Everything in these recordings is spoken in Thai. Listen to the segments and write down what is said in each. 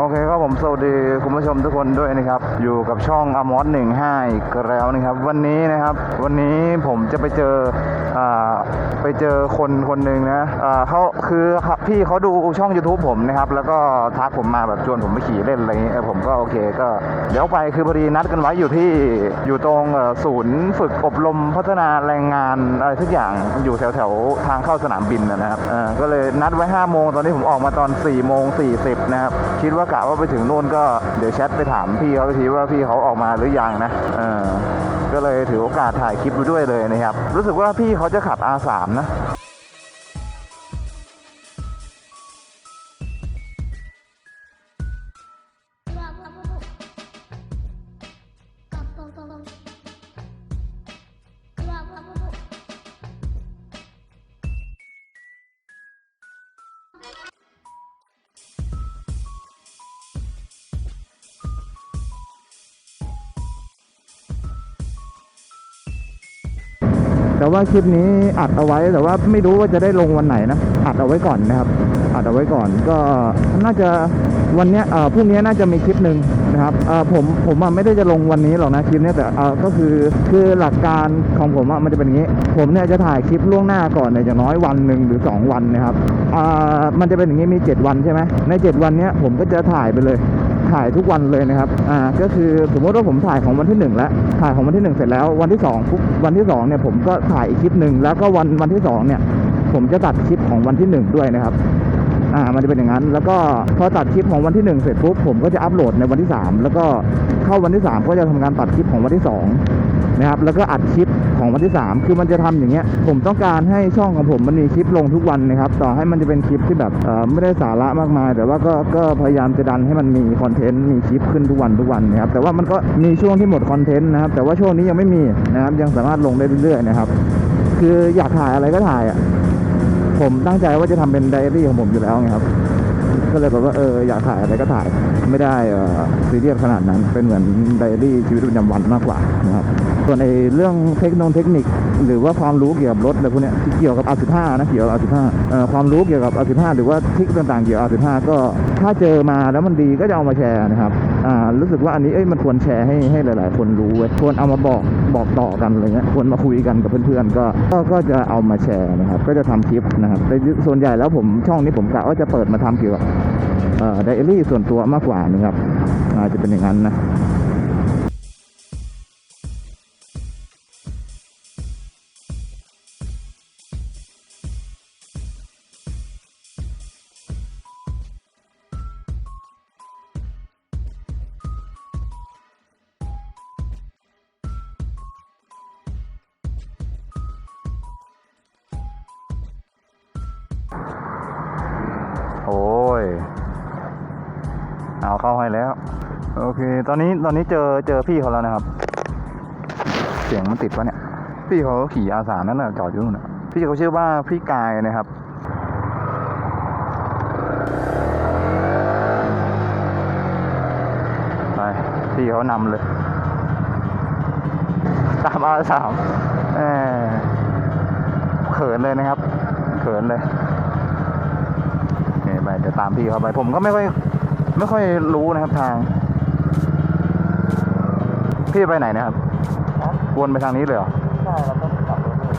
โอเคครับผมสวัสดีคุณผู้ชมทุกคนด้วยนะครับ อยู่กับช่องอมอสหนึ่งห้าอีกแล้วนะครับ วันนี้นะครับ วันนี้ผมจะไปเจออ่าไปเจอคนคนหนึ่งนะอ่าเขาคือพี่เขาดูช่อง YouTube ผมนะครับ แล้วก็ทักผมมาแบบชวนผมไปขี่เล่นอะไรอย่างเงี้ยผมก็โอเคก็เดี๋ยวไปคือพอดีนัดกันไว้อยู่ที่อยู่ตรงศูนย์ฝึกอบรมพัฒนาแรงงานอะไรทุกอย่างอยู่แถวแถวๆทางเข้าสนามบินนะครับเออก็เลยนัดไว้5โมงตอนนี้ผมออกมาตอน4โมง40นะครับคิดว่ากะว่าไปถึงโน่นก็เดี๋ยวแชทไปถามพี่เขาทีว่าพี่เขาออกมาหรือยังนะเออก็เลยถือโอกาสถ่ายคลิปไปด้วยเลยนะครับ รู้สึกว่าพี่เขาจะขับ R3 นะ แต่ว่าคลิปนี้อัดเอาไว้แต่ว่าไม่รู้ว่าจะได้ลงวันไหนนะ อัดเอาไว้ก่อนนะครับ อัดเอาไว้ก่อนก็น่าจะวันเนี้ยเอ่อพรุ่งนี้น่าจะมีคลิปหนึ่งนะครับเอ่อผมผมอะไม่ได้จะลงวันนี้หรอกนะคลิปเนี้ยแต่เอ่อก็คือคือหลักการของผมอะมันจะเป็นอย่างนี้ ผมเนี่ยจะถ่ายคลิปล่วงหน้าก่อนเนี่ยอย่างน้อยวันหนึ่งหรือสองวันนะครับอ่ามันจะเป็นอย่างนี้มีเจ็ดวันใช่ไหมในเจ็ดวันเนี้ยผมก็จะถ่ายไปเลย ถ่ายทุกวันเลยนะครับ อ่า ก็คือสมมติว่าผมถ่ายของวันที่หนึ่งแล้ว ถ่ายของวันที่หนึ่งเสร็จแล้ว วันที่สองปุ๊บวันที่สองเนี่ยผมก็ถ่ายอีกคลิปหนึ่งแล้วก็วันวันที่สองเนี่ย ผมจะตัดคลิปของวันที่หนึ่งด้วยนะครับ อ่า มันจะเป็นอย่างนั้น แล้วก็พอตัดคลิปของวันที่หนึ่งเสร็จปุ๊บผมก็จะอัปโหลดในวันที่สามแล้วก็เข้าวันที่สามก็จะทำการตัดคลิปของวันที่สอง นะครับแล้วก็อัดคลิปของวันที่สามคือมันจะทำอย่างเงี้ยผมต้องการให้ช่องของผมมันมีคลิปลงทุกวันนะครับต่อให้มันจะเป็นคลิปที่แบบเอ่อไม่ได้สาระมากมาย แต่ว่าก็ก็พยายามจะดันให้มันมีคอนเทนต์มีคลิปขึ้นทุกวันทุกวันนะครับแต่ว่ามันก็มีช่วงที่หมดคอนเทนต์นะครับแต่ว่าช่วงนี้ยังไม่มีนะครับยังสามารถลงได้เรื่อยๆนะครับคืออยากถ่ายอะไรก็ถ่ายอะผมตั้งใจว่าจะทำเป็นไดอารี่ของผมอยู่แล้วไงครับก็เลยแบบว่าเอออยากถ่ายอะไรก็ถ่าย ไม่ได้ซีเรียสขนาดนั้น เป็นเหมือนไดอารี่ชีวิตประจำวันมากกว่านะครับส่วนในเรื่องเทคโนโลยีเทคนิค หรือว่าความรู้เกี่ยวกับรถอะไรพวกนี้ที่เกี่ยวกับ R15 นะเกี่ยวกับ R15 เอ่อความรู้เกี่ยวกับ R15 หรือว่าทริคต่างๆเกี่ยวกับ R15 ก็ถ้าเจอมาแล้วมันดีก็จะเอามาแชร์นะครับอ่ารู้สึกว่าอันนี้เอ้ยมันควรแชร์ให้ให้หลาย ๆ คนรู้เว้ยควรเอามาบอกบอกต่อกันอะไรเงี้ยควรมาคุยกันกับเพื่อนๆก็ก็ก็จะเอามาแชร์นะครับก็จะทำคลิปนะครับแต่ส่วนใหญ่แล้วผมช่องนี้ผมกะว่าจะเปิดมาทำเกี่ยวกับ ไดอารี่ส่วนตัวมากกว่านะครับอาจจะเป็นอย่างนั้นนะ เอาเข้าให้แล้ว โอเค ตอนนี้ตอนนี้เจอเจอพี่เขาแล้วนะครับ เสียงมันติดปะเนี่ย พี่เขาขี่อาสานั่นน่ะจอดอยู่นู่ะพี่เขาชื่อว่าพี่กายนะครับไปพี่เขานำเลยตามอาสามเออเขินเลยนะครับ เขินเลยไปเดี๋ยวตามพี่เขาไป ผมก็ไม่ค่อย ไม่ค่อยรู้นะครับทาง พี่ไปไหนนะครับ วนไปทางนี้เลยเหรอใช่เราต้องขับรถเลย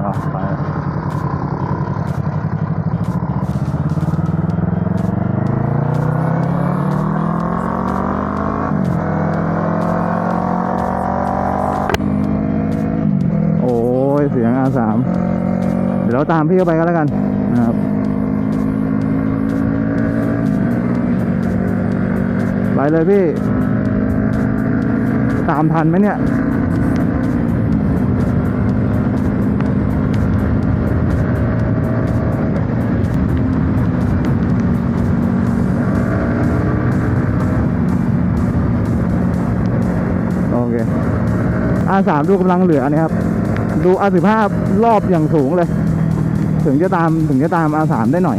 อ๋อไปโอ้ยเสียง R3 เดี๋ยวเราตามพี่เข้าไปกันแล้วกันนะครับ ไปเลยพี่ ตามทันไหมเนี่ยโอเค R3 ดูกำลังเหลือนะครับ ดู R15 รอบอย่างสูงเลย ถึงจะตามถึงจะตาม R3 ได้หน่อย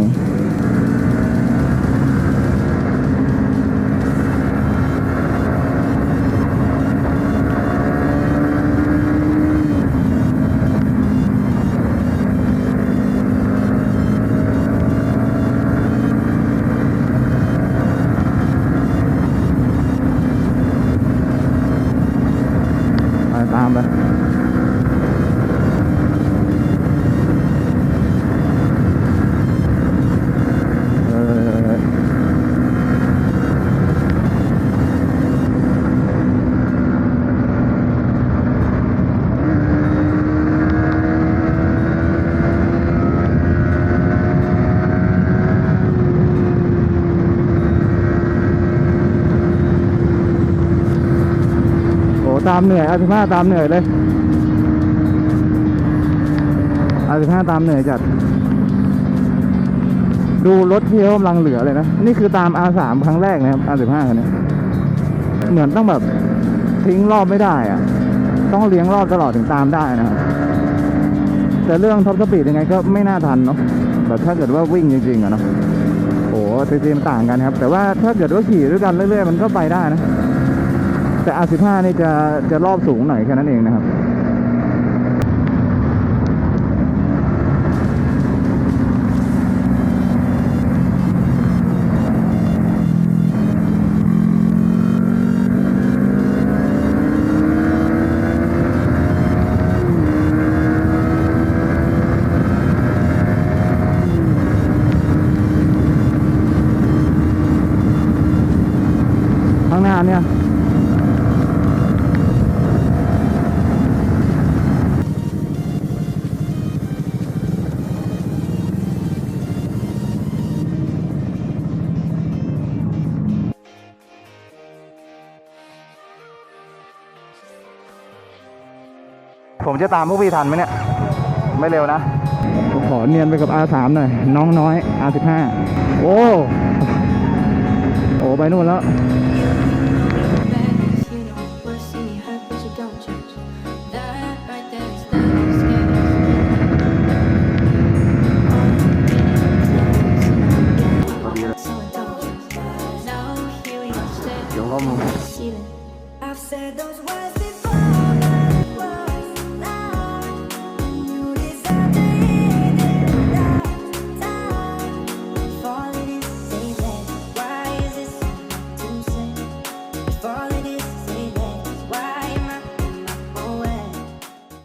ตามเหนื่อยอาสิบห้าตามเหนื่อยเลยอาสิบห้าตามเหนื่อยจัด ดูรถที่เขากำลังเหลือเลยนะ นี่คือตาม R3 ครั้งแรกนะครับ R15 คันนี้เหมือนต้องแบบทิ้งรอบไม่ได้อะต้องเลี้ยงรอบตลอดถึงตามได้นะครับแต่เรื่องท็อปสปีดยังไงก็ไม่น่าทันเนาะแบบถ้าเกิดว่าวิ่งจริงๆอะเนาะโอ้ซีซีมันต่างกันครับ แต่ว่าถ้าเกิดว่าขี่ด้วยกันเรื่อยๆ มันก็ไปได้นะ แต่ R15 นี่จะจะรอบสูงหน่อยแค่นั้นเองนะครับข้างหน้าเนี่ย ผมจะตามพวกพี่ทันไหมเนี่ย ไม่เร็วนะขอเนียนไปกับ R3 หน่อย น้องน้อย R15 โอ้ โอ้ ไปนู่นแล้ว